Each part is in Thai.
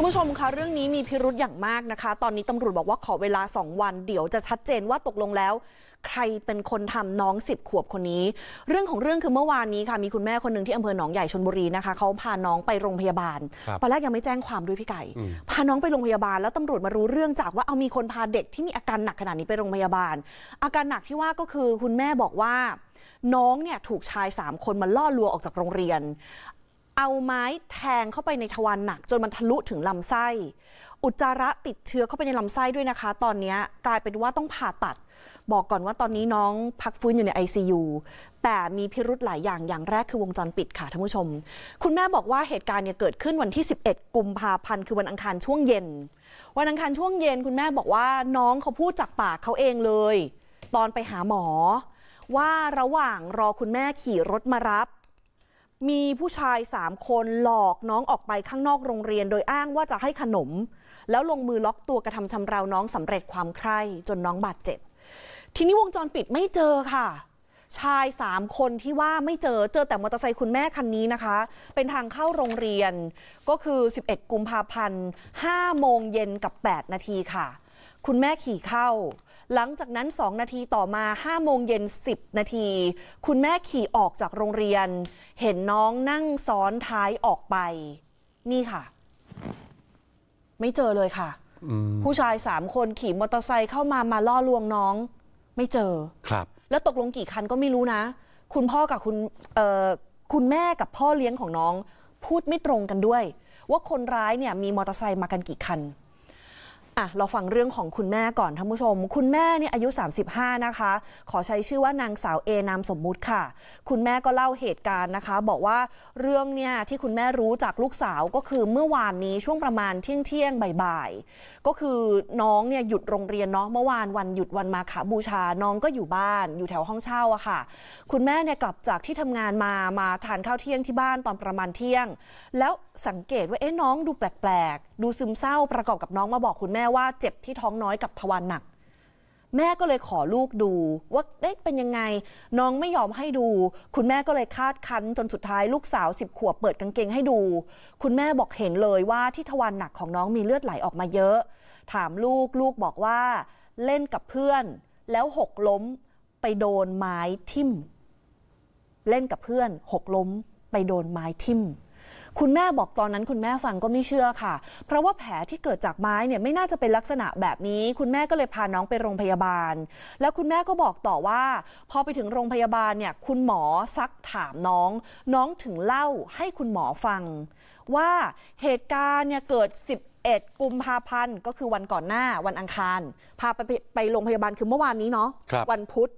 คุณผู้ชมคะเรื่องนี้มีพิรุธอย่างมากนะคะ ตอนนี้ตำรวจบอกว่าขอเวลา 2 วันเดี๋ยวจะชัดเจนว่าตกลงแล้ว ใครเป็นคนทำน้อง 10 ขวบคนนี้ เรื่องของเรื่องคือเมื่อวานนี้ค่ะ มีคุณแม่คนหนึ่งที่อำเภอหนองใหญ่ชนบุรีนะคะเขาพาน้องไปโรงพยาบาลครับตอนแรกยังไม่แจ้งความด้วยพี่ไก่ พาน้องไปโรงพยาบาลแล้วตำรวจมารู้เรื่องจากว่าเอามีคนพาเด็กที่มีอาการหนักขนาดนี้ไปโรงพยาบาล อาการหนักที่ว่าก็คือคุณแม่บอกว่าน้องเนี่ยถูกชายสามคนมาล่อลวงออกจากโรงเรียน เอาไม้แทงเข้าไปในทวารหนัก จนมันทะลุถึงลำไส้ อุจจาระติดเชื้อเข้าไปในลำไส้ด้วยนะคะ ตอนนี้กลายเป็นว่าต้องผ่าตัด บอกก่อนว่าตอนนี้น้องพักฟื้นอยู่ใน ICU แต่มีพิรุธหลายอย่างอย่างแรกคือวงจรปิดค่ะท่านผู้ชม คุณแม่บอกว่าเหตุการณ์เนี่ยเกิดขึ้นวันที่ 11 กุมภาพันธ์คือวันอังคารช่วงเย็น วันอังคารช่วงเย็น คุณแม่บอกว่าน้องเขาพูดจากปากเขาเองเลย ตอนไปหาหมอ ว่าระหว่างรอคุณแม่ขี่รถมารับ มีผู้ชายสามคนหลอกน้องออกไปข้างนอกโรงเรียน โดยอ้างว่าจะให้ขนม แล้วลงมือล็อกตัวกระทำชำเราน้องสำเร็จความใคร่จนน้องบาดเจ็บ ทีนี้วงจรปิดไม่เจอค่ะ ชายสามคนที่ว่าไม่เจอเจอแต่มอเตอร์ไซค์คุณแม่คันนี้นะคะ เป็นทางเข้าโรงเรียนก็คือ 11 กุมภาพันธ์5โมงเย็นกับ 8 นาทีค่ะ คุณแม่ขี่เข้า หลังจากนั้น 2 นาทีต่อมา5โมงเย็น 10 นาที คุณแม่ขี่ออกจากโรงเรียน เห็นน้องนั่งซ้อนท้ายออกไป นี่ค่ะ ไม่เจอเลยค่ะ ผู้ชายสามคนขี่มอเตอร์ไซค์เข้ามามาล่อลวงน้อง ไม่เจอครับ แล้วตกลงกี่คันก็ไม่รู้นะ คุณพ่อกับคุณเอ่อคุณแม่กับพ่อเลี้ยงของน้อง พูดไม่ตรงกันด้วย ว่าคนร้ายเนี่ยมีมอเตอร์ไซค์มากันกี่คันอะ เราฟังเรื่องของคุณแม่ก่อนท่านผู้ชม คุณแม่เนี่ยอายุ 35 นะคะ ขอใช้ชื่อว่านางสาวเอนามสมมุติค่ะ คุณแม่ก็เล่าเหตุการณ์นะคะ บอกว่าเรื่องเนี่ยที่คุณแม่รู้จากลูกสาวก็คือเมื่อวานนี้ช่วงประมาณเที่ยงเที่ยงบ่ายๆก็คือน้องเนี่ยหยุดโรงเรียนเนาะเมื่อวานวันหยุดวันมาฆบูชาน้องก็อยู่บ้านอยู่แถวห้องเช่าอะค่ะ คุณแม่เนี่ยกลับจากที่ทำงานมามาทานข้าวเที่ยงที่บ้านตอนประมาณเที่ยง แล้วสังเกตว่าเอ๊ะน้องดูแปลกๆ ดูซึมเศร้าประกอบกับน้องมาบอกคุณแม่ว่าเจ็บที่ท้องน้อยกับทวารหนัก แม่ก็เลยขอลูกดูว่าเอ๊ะเป็นยังไง น้องไม่ยอมให้ดู คุณแม่ก็เลยคาดคั้นจนสุดท้ายลูกสาวสิบขวบเปิดกางเกงให้ดู คุณแม่บอกเห็นเลยว่าที่ทวารหนักของน้องมีเลือดไหลออกมาเยอะ ถามลูกลูกบอกว่าเล่นกับเพื่อน แล้วหกล้มไปโดนไม้ทิ่ม เล่นกับเพื่อนหกล้มไปโดนไม้ทิ่ม คุณแม่บอกตอนนั้นคุณแม่ฟังก็ไม่เชื่อค่ะ เพราะว่าแผลที่เกิดจากไม้เนี่ยไม่น่าจะเป็นลักษณะแบบนี้ คุณแม่ก็เลยพาน้องไปโรงพยาบาล แล้วคุณแม่ก็บอกต่อว่า พอไปถึงโรงพยาบาลเนี่ยคุณหมอซักถามน้อง น้องถึงเล่าให้คุณหมอฟัง ว่าเหตุการณ์เนี่ยเกิด 11 กุมภาพันธ์ก็คือวันก่อนหน้าวันอังคาร พาไปไปไปโรงพยาบาลคือเมื่อวานนี้เนาะครับวันพุธ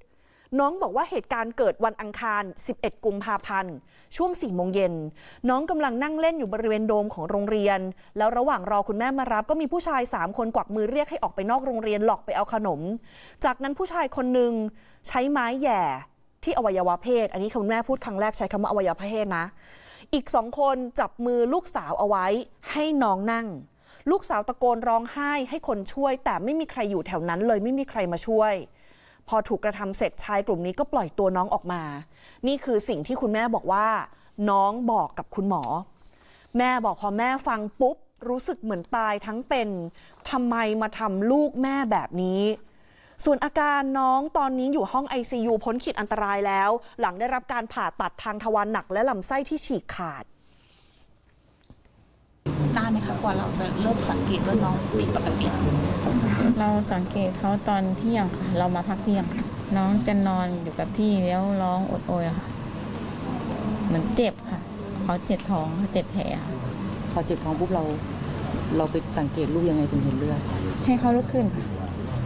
น้องบอกว่าเหตุการณ์เกิดวันอังคาร 11 กุมภาพันธ์ ช่วง4โมงเย็น น้องกำลังนั่งเล่นอยู่บริเวณโดมของโรงเรียน แล้วระหว่างรอคุณแม่มารับ ก็มีผู้ชาย 3 คนกวักมือเรียกให้ออกไปนอกโรงเรียนหลอกไปเอาขนม จากนั้นผู้ชายคนหนึ่งใช้ไม้แหย่ที่อวัยวะเพศ อันนี้คุณแม่พูดครั้งแรกใช้คำว่าอวัยวะเพศนะ อีกสองคนจับมือลูกสาวเอาไว้ ให้น้องนั่ง ลูกสาวตะโกนร้องไห้ให้คนช่วย แต่ไม่มีใครอยู่แถวนั้นเลยไม่มีใครมาช่วย พอถูกกระทำเสร็จชายกลุ่มนี้ก็ปล่อยตัวน้องออกมา นี่คือสิ่งที่คุณแม่บอกว่า น้องบอกกับคุณหมอ แม่บอกพอแม่ฟังปุ๊บ รู้สึกเหมือนตายทั้งเป็นทำไมมาทำลูกแม่แบบนี้ ส่วนอาการน้องตอนนี้อยู่ห้อง ICU พ้นขีดอันตรายแล้ว หลังได้รับการผ่าตัดทางทวารหนักและลำไส้ที่ฉีกขาด กว่าเราจะเริ่มสังเกตว่าน้องผิดปกติ เราสังเกตเขาตอนเที่ยงค่ะ เรามาพักเที่ยง น้องจะนอนอยู่กับที่แล้วร้องโอดโอยอะค่ะ เหมือนเจ็บค่ะ เขาเจ็บท้องเขาเจ็บแผลค่ะพอเจ็บท้องปุ๊บเรา เราไปสังเกตลูกยังไงถึงเห็นเลือดให้เขาลุกขึ้นค่ะ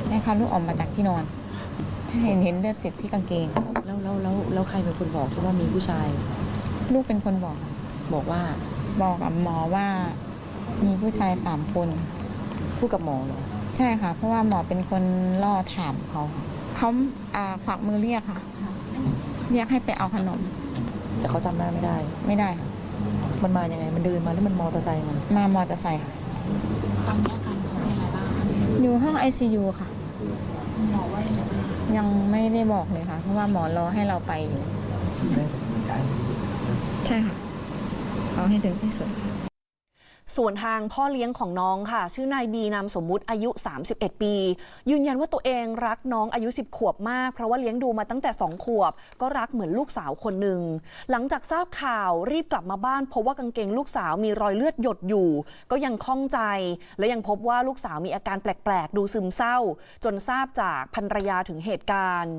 ให้เขาลุกออกมาจากที่นอนเห็นเห็นเลือดติดที่กางเกง แล้วแล้วแล้วแล้วใครเป็นคนบอกที่ว่ามีผู้ชาย ลูกเป็นคนบอก บอกว่าบอกกับหมอว่า มีผู้ชายสามคน พูดกับหมอเหรอใช่ค่ะ เพราะว่าหมอเป็นคนล่อถามเขาเขาอ่าขวักมือเรียกค่ะ เรียกให้ไปเอาขนมแต่เขาจำหน้าไม่ได้ ไม่ได้ค่ะมันมายังไง มันเดินมาแล้วมันมอเตอร์ไซค์มันมามอเตอร์ไซค์ค่ะตอนนี้อาการน้องเป็นอะไรบ้างคะอยู่ห้อง ICU ค่ะ หมอว่ายังไงบ้างยังไม่ได้บอกเลยค่ะ เพราะว่าหมอรอให้เราไปอยู่ใช่ค่ะเอาให้ถึงที่สุด ส่วนทางพ่อเลี้ยงของน้องค่ะ ชื่อนายบีนามสมมุติอายุ 31 ปี ยืนยันว่าตัวเองรักน้องอายุ 10 ขวบมาก เพราะว่าเลี้ยงดูมาตั้งแต่ 2 ขวบ ก็รักเหมือนลูกสาวคนหนึ่ง หลังจากทราบข่าวรีบกลับมาบ้านพบว่ากางเกงลูกสาวมีรอยเลือดหยดอยู่ ก็ยังข้องใจ และยังพบว่าลูกสาวมีอาการแปลก ๆ ดูซึมเศร้า จนทราบจากภรรยาถึงเหตุการณ์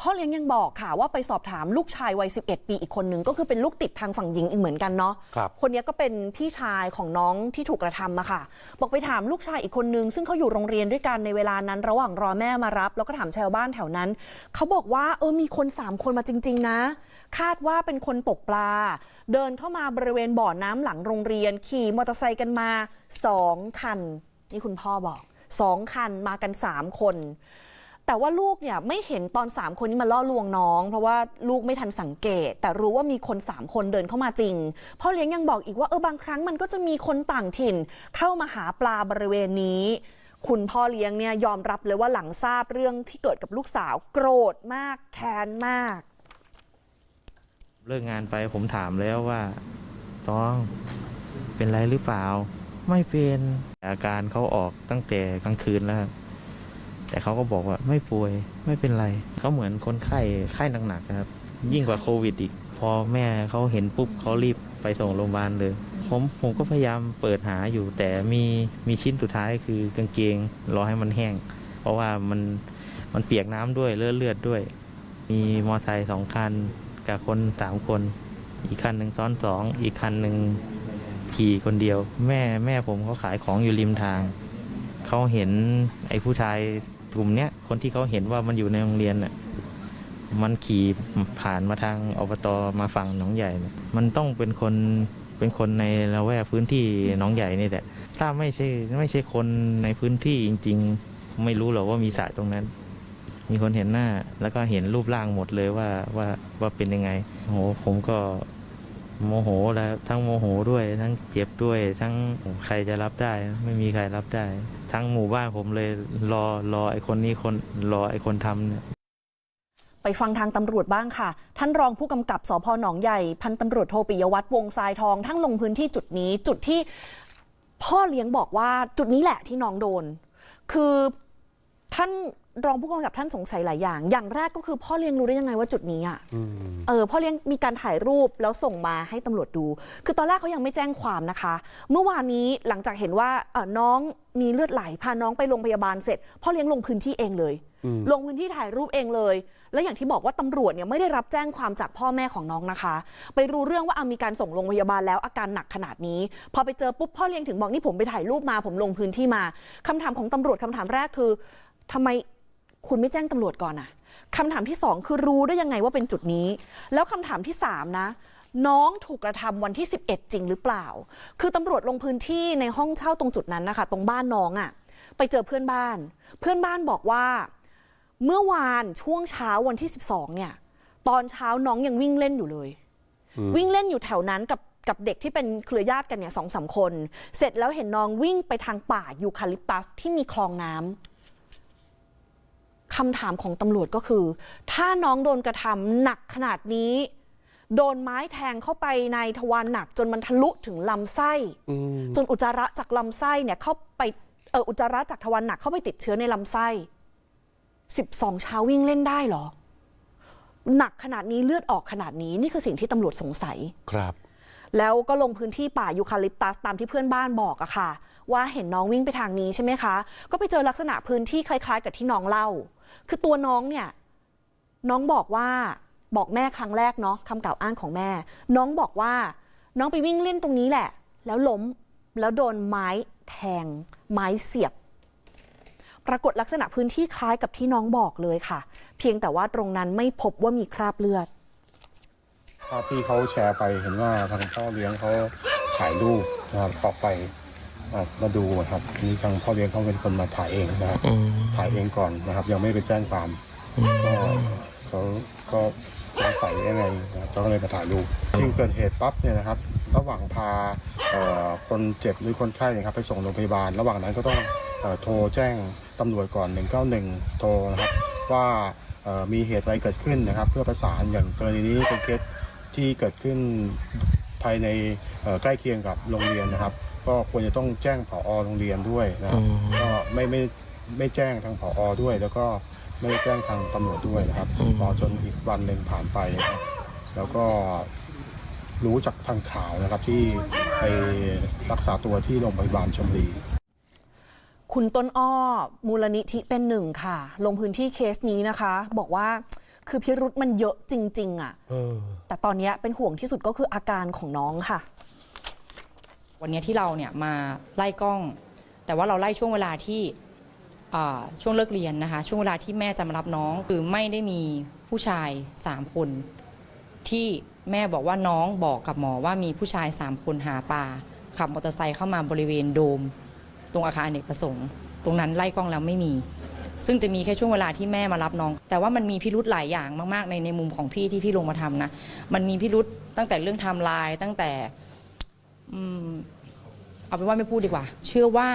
พ่อเลี้ยงยังบอกค่ะว่าไปสอบถามลูกชายวัย 11 ปีอีกคนนึง ก็คือเป็นลูกติดทางฝั่งหญิงอีกเหมือนกันเนาะครับคนนี้ก็เป็นพี่ชายของน้องที่ถูกกระทำอะค่ะ บอกไปถามลูกชายอีกคนนึง ซึ่งเขาอยู่โรงเรียนด้วยกันในเวลานั้นระหว่างรอแม่มารับ แล้วก็ถามชาวบ้านแถวนั้น เขาบอกว่าเออมีคนสามคนมาจริง ๆ นะ คาดว่าเป็นคนตกปลา เดินเข้ามาบริเวณบ่อน้ำหลังโรงเรียน ขี่มอเตอร์ไซค์กันมาสองคันนี่คุณพ่อบอกสองคันมากันสามคน แต่ว่าลูกเนี่ยไม่เห็นตอนสามคนนี้มาล่อลวงน้อง เพราะว่าลูกไม่ทันสังเกต แต่รู้ว่ามีคนสามคนเดินเข้ามาจริงพ่อเลี้ยงยังบอกอีกว่าเออบางครั้งมันก็จะมีคนต่างถิ่น เข้ามาหาปลาบริเวณนี้ คุณพ่อเลี้ยงเนี่ยยอมรับเลยว่าหลังทราบเรื่องที่เกิดกับลูกสาวโกรธมากแค้นมาก เลิกงานไปผมถามแล้วว่าต้องเป็นไรหรือเปล่า ไม่เป็นอาการเขาออกตั้งแต่กลางคืนแล้วครับ แต่เขาก็บอกว่าไม่ป่วยไม่เป็นไรเขาเหมือนคนไข้ไข้หนักๆนะครับ ยิ่งกว่าโควิดอีก พอแม่เขาเห็นปุ๊บเขารีบไปส่งโรงพยาบาลเลยผมผมก็พยายามเปิดหาอยู่ แต่มีมีชิ้นสุดท้ายคือกางเกงรอให้มันแห้ง เพราะว่ามันมันเปียกน้ำด้วยเลือดเลือดด้วย มีมอไซค์สองคันกับคนสามคน อีกคันหนึ่งซ้อนสองอีกคันหนึ่งขี่คนเดียว แม่แม่ผมเขาขายของอยู่ริมทางเขาเห็นไอ้ผู้ชาย กลุ่มเนี้ยคนที่เขาเห็นว่ามันอยู่ในโรงเรียนน่ะมันขี่ผ่านมาทางอบตมาฝั่งหนองใหญ่เนี่ยมันต้องเป็นคนเป็นคนในละแวกพื้นที่หนองใหญ่นี่แหละถ้าไม่ใช่ไม่ใช่คนในพื้นที่จริง ๆ ไม่รู้หรอกว่ามีสระตรงนั้น มีคนเห็นหน้า แล้วก็เห็นรูปร่างหมดเลยว่าว่าว่าเป็นยังไงโหผมก็โมโหแล้วทั้งโมโหด้วยทั้งเจ็บด้วย ทั้งใครจะรับได้ ไม่มีใครรับได้ ทั้งหมู่บ้านผมเลยรอรอไอ้คนนี้คนรอไอ้คนทำเนี่ย ไปฟังทางตำรวจบ้างค่ะ ท่านรองผู้กำกับสพหนองใหญ่ พันตำรวจโทปิยวัฒน์วงทรายทองทั้งลงพื้นที่จุดนี้ จุดที่พ่อเลี้ยงบอกว่าจุดนี้แหละที่น้องโดน คือท่าน รองผู้กำกับท่านสงสัยหลายอย่าง อย่างแรกก็คือพ่อเลี้ยงรู้ได้ยังไงว่าจุดนี้อะอืมเออพ่อเลี้ยงมีการถ่ายรูปแล้วส่งมาให้ตำรวจดู คือตอนแรกเขายังไม่แจ้งความนะคะ เมื่อวานนี้หลังจากเห็นว่าเออน้องมีเลือดไหลพาน้องไปโรงพยาบาลเสร็จ พ่อเลี้ยงลงพื้นที่เองเลยอืมลงพื้นที่ถ่ายรูปเองเลย และอย่างที่บอกว่าตำรวจเนี่ยไม่ได้รับแจ้งความจากพ่อแม่ของน้องนะคะ ไปรู้เรื่องว่าเอามีการส่งโรงพยาบาลแล้วอาการหนักขนาดนี้ พอไปเจอปุ๊บพ่อเลี้ยงถึงบอกนี่ผมไปถ่ายรูปมาผมลงพื้นที่มาคำถามของตำรวจคำถามแรกคือทำไม คุณไม่แจ้งตำรวจก่อนอะคำถามที่สองคือรู้ได้ยังไงว่าเป็นจุดนี้ แล้วคำถามที่สามนะ น้องถูกกระทำวันที่ 11 จริงหรือเปล่า คือตำรวจลงพื้นที่ในห้องเช่าตรงจุดนั้นนะคะ ตรงบ้านน้องอะ่ะ ไปเจอเพื่อนบ้าน เพื่อนบ้านบอกว่า เมื่อวานช่วงเช้าวันที่ 12 เนี่ย ตอนเช้าน้องยังวิ่งเล่นอยู่เลย วิ่งเล่นอยู่แถวนั้นกับกับเด็กที่เป็นเครือญาติกันเนี่ยสองสามคน เสร็จแล้วเห็นน้องวิ่งไปทางป่ายูคาลิปตัสที่มีคลองน้ำ คำถามของตำรวจก็คือ ถ้าน้องโดนกระทำหนักขนาดนี้ โดนไม้แทงเข้าไปในทวารหนักจนมันทะลุถึงลำไส้อืมจนอุจจาระจากลำไส้เนี่ยเข้าไปเอออุจจาระจากทวารหนักเข้าไปติดเชื้อในลำไส้สิบสองเช้าวิ่งเล่นได้เหรอ หนักขนาดนี้เลือดออกขนาดนี้นี่คือสิ่งที่ตำรวจสงสัยครับ แล้วก็ลงพื้นที่ป่ายูคาลิปตัสตามที่เพื่อนบ้านบอกอะค่ะ ว่าเห็นน้องวิ่งไปทางนี้ใช่ไหมคะ ก็ไปเจอลักษณะพื้นที่คล้าย ๆ กับที่น้องเล่า คือตัวน้องเนี่ยน้องบอกว่าบอกแม่ครั้งแรกเนาะคำกล่าวอ้างของแม่ น้องบอกว่า น้องไปวิ่งเล่นตรงนี้แหละ แล้วล้มแล้วโดนไม้แทง ไม้เสียบ ปรากฏลักษณะพื้นที่คล้ายกับที่น้องบอกเลยค่ะ เพียงแต่ว่าตรงนั้นไม่พบว่ามีคราบเลือดภาพที่เขาแชร์ไปเห็นว่าทางพ่อเลี้ยงเขาถ่ายรูปนะครับออกไป มาดูนะครับนี่ทางพ่อเลี้ยงเขาเป็นคนมาถ่ายเองนะครับถ่ายเองก่อนนะครับ ยังไม่ไปแจ้งความก็เขาก็สงสัยยังไงนะครับเขาก็เลยมาถ่ายรูปจริงเกิดเหตุปั๊บเนี่ยนะครับ ระหว่างพาเอ่อคนเจ็บหรือคนไข้เนะครับไปส่งโรงพยาบาล ระหว่างนั้นก็ต้องเอ่อโทรแจ้งตำรวจก่อน 191 โทรนะครับว่าเอ่อมีเหตุอะไรเกิดขึ้นนะครับ เพื่อประสานอย่างกรณีนี้เป็นเคสที่เกิดขึ้น ภายในเอ่อใกล้เคียงกับโรงเรียนนะครับ ก็ควรจะต้องแจ้งผอโรงเรียนด้วยนะครับก็ไม่ไม่ไม่แจ้งทางผอด้วย แล้วก็ไม่ได้แจ้งทางตำรวจด้วยนะครับรอจนอีกวันหนึ่งผ่านไปนะครับแล้วก็รู้จากทางข่าวนะครับที่ไปรักษาตัวที่โรงพยาบาลชลบุรีคุณต้นอ้อมูลนิธิเป็นหนึ่งค่ะ ลงพื้นที่เคสนี้นะคะ บอกว่า คือพิรุษมันเยอะจริง ๆ อะแต่ตอนเนี้ยเป็นห่วงที่สุดก็คืออาการของน้องค่ะ วันนี้ที่เราเนี่ยมาไล่กล้อง แต่ว่าเราไล่ช่วงเวลาที่อ่าช่วงเลิกเรียนนะคะ ช่วงเวลาที่แม่จะมารับน้องคือไม่ได้มีผู้ชายสามคน ที่แม่บอกว่าน้องบอกกับหมอว่ามีผู้ชายสามคนหาปลาขับมอเตอร์ไซค์เข้ามาบริเวณโดม ตรงอาคารอเนกประสงค์ ตรงนั้นไล่กล้องแล้วไม่มี ซึ่งจะมีแค่ช่วงเวลาที่แม่มารับน้อง แต่ว่ามันมีพิรุธหลายอย่างมากๆในในมุมของพี่ที่พี่ลงมาทำนะ มันมีพิรุธตั้งแต่เรื่องไทม์ไลน์ตั้งแต่อืมเอาเป็นว่าไม่พูดดีกว่า เชื่อว่า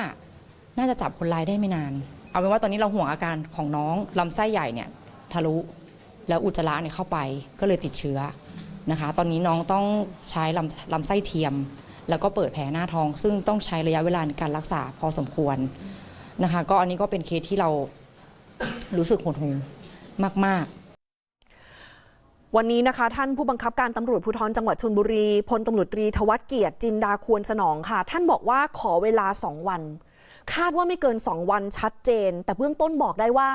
น่าจะจับคนร้ายได้ไม่นาน เอาเป็นว่าตอนนี้เราห่วงอาการของน้องลำไส้ใหญ่เนี่ยทะลุแล้วอุจจาระเนี่ยเข้าไปก็เลยติดเชื้อนะคะ ตอนนี้น้องต้องใช้ลำลำไส้เทียม แล้วก็เปิดแผลหน้าท้อง ซึ่งต้องใช้ระยะเวลาในการรักษาพอสมควรนะคะ ก็อันนี้ก็เป็นเคสที่เรา รู้สึกหดหู่มาก ๆวันนี้นะคะท่านผู้บังคับการตำรวจภูธรจังหวัดชลบุรีพลตำรวจตรีทวัฒเกียรติจินดาควรสนองค่ะ ท่านบอกว่าขอเวลา2วัน คาดว่าไม่เกิน2วันชัดเจน แต่เบื้องต้นบอกได้ว่า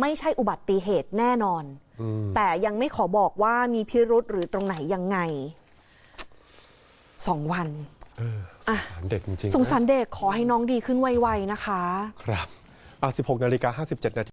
ไม่ใช่อุบัติเหตุแน่นอนแต่ยังไม่ขอบอกว่ามีพิรุษหรือตรงไหนยังไงสองวันเออสงสารเด็กจริงๆนะสงสารเด็กขอให้น้องดีขึ้นไวๆนะคะ ครับเอา 16นาฬิกา57นาที